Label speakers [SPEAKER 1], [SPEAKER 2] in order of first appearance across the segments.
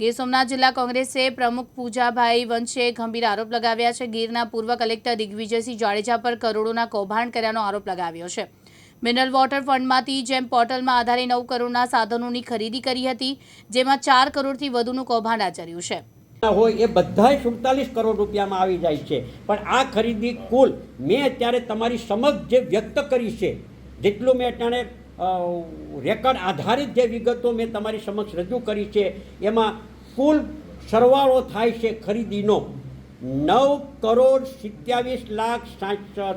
[SPEAKER 1] ગીર સોમનાથ જિલ્લા કોંગ્રેસે પ્રમુખ પૂજાભાઈ વંશે ગંભીર આરોપ લગાવ્યા છે. ગીરના પૂર્વ કલેક્ટર દિગ્વિજયસિંહ જાડેજા પર કરોડોના કૌભાંડ કર્યાનો આરોપ લગાવ્યો છે. મિનરલ વોટર ફંડમાંથી જેમ પોર્ટલમાં આધારે નવ કરોડના સાધનોની ખરીદી કરી હતી, જેમાં ચાર કરોડથી વધુનું કૌભાંડ આચર્યું છે.
[SPEAKER 2] હોય એ બધાય સુડતાલીસ કરોડ રૂપિયામાં આવી જાય છે. પણ આ ખરીદી કુલ મેં અત્યારે તમારી સમક્ષ જે વ્યક્ત કરી છે, જેટલું મેં અત્યારે રેકર્ડ આધારિત જે વિગતો મેં તમારી સમક્ષ રજૂ કરી છે, એમાં કુલ સરવાળો થાય છે ખરીદીનો. નવ કરોડ સિત્યાવીસ લાખ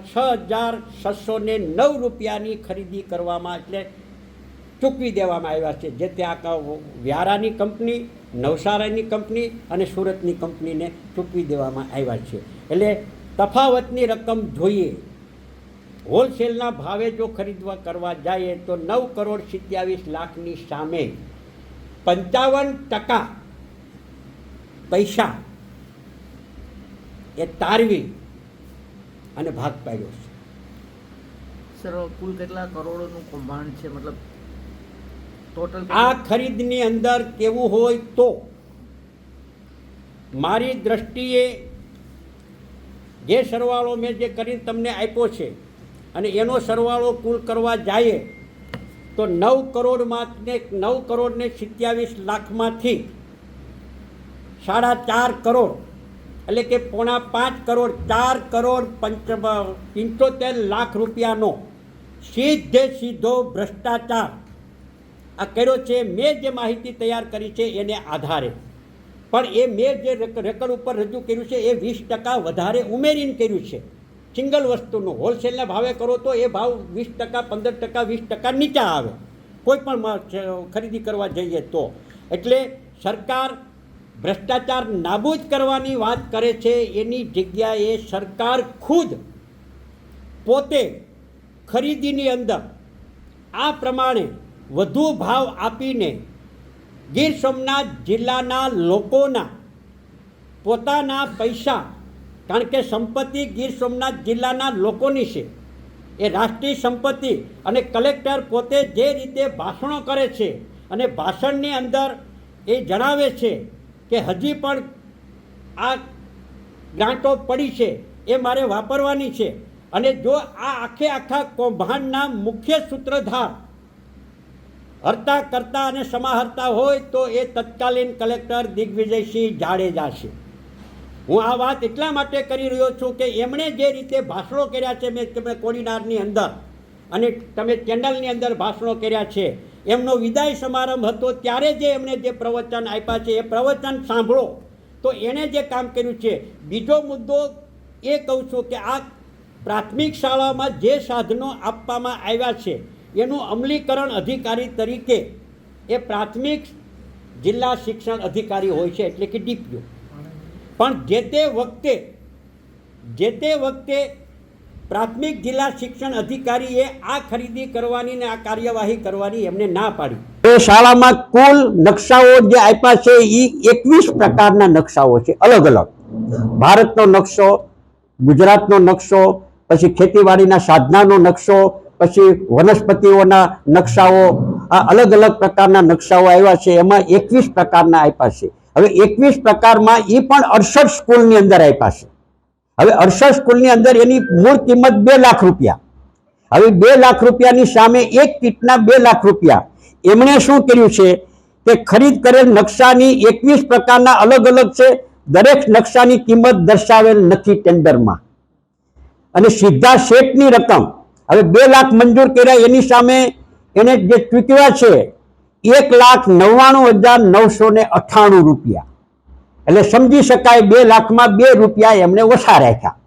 [SPEAKER 2] છ હજાર છસો ને નવ રૂપિયાની ખરીદી કરવામાં એટલે ચૂકવી દેવામાં આવ્યા છે. જે ત્યાં વ્યારાની કંપની, નવસારાની કંપની અને સુરતની કંપનીને ચૂકવી દેવામાં આવ્યા છે. એટલે તફાવતની રકમ જોઈએ. હોલસેલના ભાવે જો ખરીદવા કરવા જઈએ તો નવ કરોડ સિત્યાવીસ લાખની સામે પંચાવન ટકા પૈસા એ તારવી અને ભાગ પાડ્યો છે.
[SPEAKER 3] સર કુલ કેટલા કરોડોનું કૌભાંડ છે? મતલબ ટોટલ
[SPEAKER 2] આ ખરીદની અંદર કેવું હોય તો મારી દ્રષ્ટિએ જે સરવાળો મેં જે કરીને તમને આપ્યો છે અને એનો સરવાળો કુલ કરવા જઈએ તો નવ કરોડમાં નવ કરોડને સિત્યાવીસ લાખમાંથી સાડા ચાર કરોડ. એટલે કે પોણા પાંચ કરોડ, ચાર કરોડ પંચ પંચોતેર લાખ રૂપિયાનો સીધે સીધો ભ્રષ્ટાચાર. આ કર્યો છે, મેં જે માહિતી તૈયાર કરી છે એને આધારે. પણ એ મેં જે રેકર્ડ ઉપર રજૂ કર્યું છે, એ વીસ ટકા વધારે ઉમેરીને કર્યું છે. સિંગલ વસ્તુનું, હોલસેલના ભાવે કરો તો એ ભાવ વીસ ટકા, પંદર ટકા, વીસ ટકા નીચા આવે. કોઈ પણ ખરીદી કરવા જઈએ તો. એટલે સરકાર ભ્રષ્ટાચાર નાબૂદ કરવાની વાત કરે છે, એની જગ્યાએ સરકાર ખુદ પોતે ખરીદીની અંદર આ પ્રમાણે વધુ ભાવ આપીને ગીર સોમનાથ જિલ્લાના લોકોના પોતાના પૈસા, કારણ કે સંપત્તિ ગીર સોમનાથ જિલ્લાના લોકોની છે, એ રાષ્ટ્રીય સંપત્તિ અને કલેક્ટર પોતે જે રીતે ભાષણો કરે છે અને ભાષણની અંદર એ જણાવે છે કે હજી પણ આ ગ્રાન્ટો પડી છે એ મારે વાપરવાની છે. અને જો આ આખે આખા કૌભાંડના મુખ્ય સૂત્રધાર હરતા કરતા અને સમાહર્તા હોય તો એ તત્કાલીન કલેક્ટર દિગ્વિજયસિંહ જાડેજા છે. હું આ વાત એટલા માટે કરી રહ્યો છું કે એમણે જે રીતે ભાષણો કર્યા છે, મેં તમે કોડીનારની અંદર અને તમે ચેનલની અંદર ભાષણો કર્યા છે એમનો વિદાય સમારંભ હતો. ત્યારે જે એમણે જે પ્રવચન આપ્યા છે, એ પ્રવચન સાંભળો. તો એણે જે કામ કર્યું છે, બીજો મુદ્દો એ કહું છું કે આ પ્રાથમિક શાળામાં જે સાધનો આપવામાં આવ્યા છે, એનું અમલીકરણ અધિકારી તરીકે એ પ્રાથમિક જિલ્લા શિક્ષણ અધિકારી હોય છે, એટલે કે ડીપીઓ. પણ જે તે વખતે, જે તે વખતે પ્રાથમિક જિલ્લા શિક્ષણ અધિકારીએ આ ખરીદી કરવાની ને આ કાર્યવાહી કરવાની એમને ના પાડી. એ શાળામાં કુલ નકશાઓ જે આપ્યા છે એ એકવીસ પ્રકારના નકશાઓ છે, અલગ અલગ. ભારતનો નકશો, ગુજરાતનો નકશો, પછી ખેતીવાડીના સાધનાનો નકશો, પછી વનસ્પતિઓના નકશાઓ, આ અલગ અલગ પ્રકારના નકશાઓ આવ્યા છે, એમાં એકવીસ પ્રકારના આપ્યા છે. હવે એકવીસ પ્રકારમાં એ પણ અડસઠ સ્કૂલની અંદર આપ્યા છે. હવે અડસઠ સ્કૂલની અંદર એની મૂળ કિંમત બે લાખ રૂપિયા. હવે બે લાખ રૂપિયાની સામે એક કીટના બે લાખ રૂપિયા. એમણે શું કર્યું છે? કે ખરીદ કરેલ નકશાની એકવીસ પ્રકારના અલગ અલગ છે. દરેક નકશાની કિંમત દર્શાવેલ નથી ટેન્ડરમાં. અને સીધા શેઠની રકમ. હવે બે લાખ મંજૂર કર્યા એની સામે એને જે ચૂકવ્યા છે, એક લાખ નવ્વાણું હજાર નવસો ને અઠ્ઠાણું રૂપિયા. એટલે સમજી શકાય બે લાખમાં બે રૂપિયા એમણે ઓછા રાખ્યા.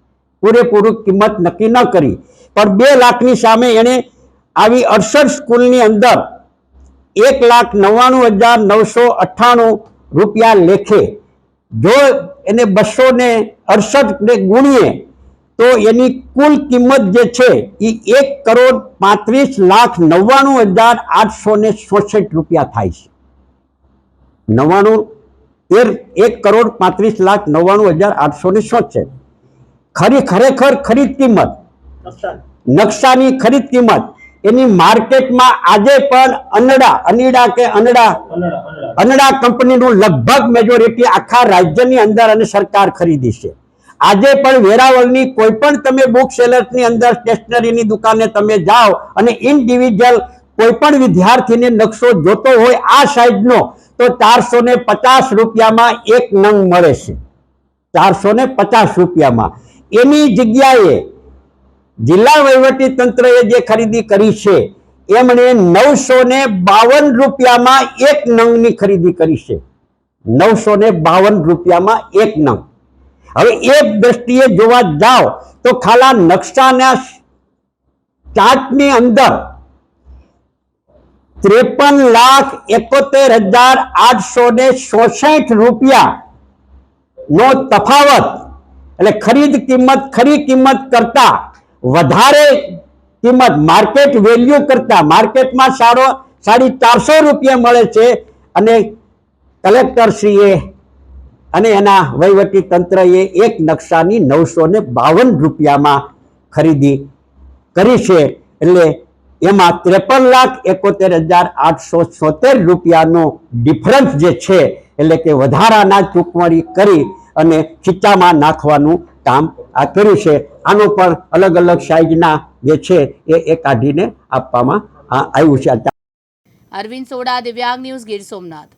[SPEAKER 2] પૂરેપૂરું કિંમત નક્કી ન કરી. પણ બે લાખની સામે એણે આવી અડસઠ સ્કૂલની અંદર એક લાખ નવ્વાણું હજાર નવસો અઠ્ઠાણું રૂપિયા લેખે જો એને બસો ને અડસઠને ગુણીએ, તો એની કુલ કિંમત જે છે એ એક કરોડ પાંત્રીસ લાખ નવ્વાણું હજાર આઠસો ને રૂપિયા થાય છે. નવ્વાણું તેર એક કરોડ પાંત્રીસ લાખ નવ્વાણું હજાર આઠસો ને ચોસઠ ખરી ખરેખર ખરીદ કિંમત? નકશાની. ખરીદ કિંમત. એની માર્કેટમાં આજે પણ અનડા અનીડા કે અનડા? અનડા કંપનીનું લગભગ મેજોરિટી આખા રાજ્યની અંદર અને સરકાર ખરીદી છે. આજે પણ વેરાવળની કોઈ પણ તમે બુક સેલર્સની અંદર સ્ટેશનરીની દુકાને તમે જાઓ અને ઇન્ડિવિજ્યુઅલ કોઈ પણ વિદ્યાર્થીને નકશો જોતો હોય આ સાઈડનો તો ચારસો ને પચાસ રૂપિયામાં એક નંગ મળે છે. ચારસો ને પચાસ રૂપિયામાં. એની જગ્યાએ જિલ્લા વહીવટી તંત્રએ જે ખરીદી કરી છે, એમણે નવસો ને બાવન રૂપિયામાં એક નંગની ખરીદી કરી છે. નવસો ને બાવન રૂપિયામાં એક નંગ. હવે એ દ્રષ્ટિએ જોવા જાઓ તો ખાલા નકશાના ચાર્ટની અંદર ત્રેપન લાખ એકોતેર હજાર આઠસો ને ચોસઠ રૂપિયા નો તફાવત. એટલે ખરીદ કિંમત, ખરી કિંમત કરતા વધારે કિંમત, માર્કેટ વેલ્યુ કરતા માર્કેટમાં સારો, સાડી ચારસો રૂપિયા મળે છે. અને કલેક્ટરશ્રીએ અને એના વહીવટી તંત્રએ એક નકશાની નવસો ને બાવન રૂપિયામાં ખરીદી કરી છે. એટલે એમાં ત્રેપન લાખ એકોતેર હજાર આઠસો છોતેર રૂપિયાનો ડિફરન્સ જે છે, એટલે કે વધારાના ચૂકવણી કરી અને ખીચામાં નાખવાનું કામ આ કર્યું છે. આનો પણ અલગ અલગ સાઇઝના જે છે, એ એ કાઢીને આપવામાં આવ્યું છે.
[SPEAKER 1] અરવિંદ સોડા, દિવ્યાંગ ન્યૂઝ ગીર સોમનાથ.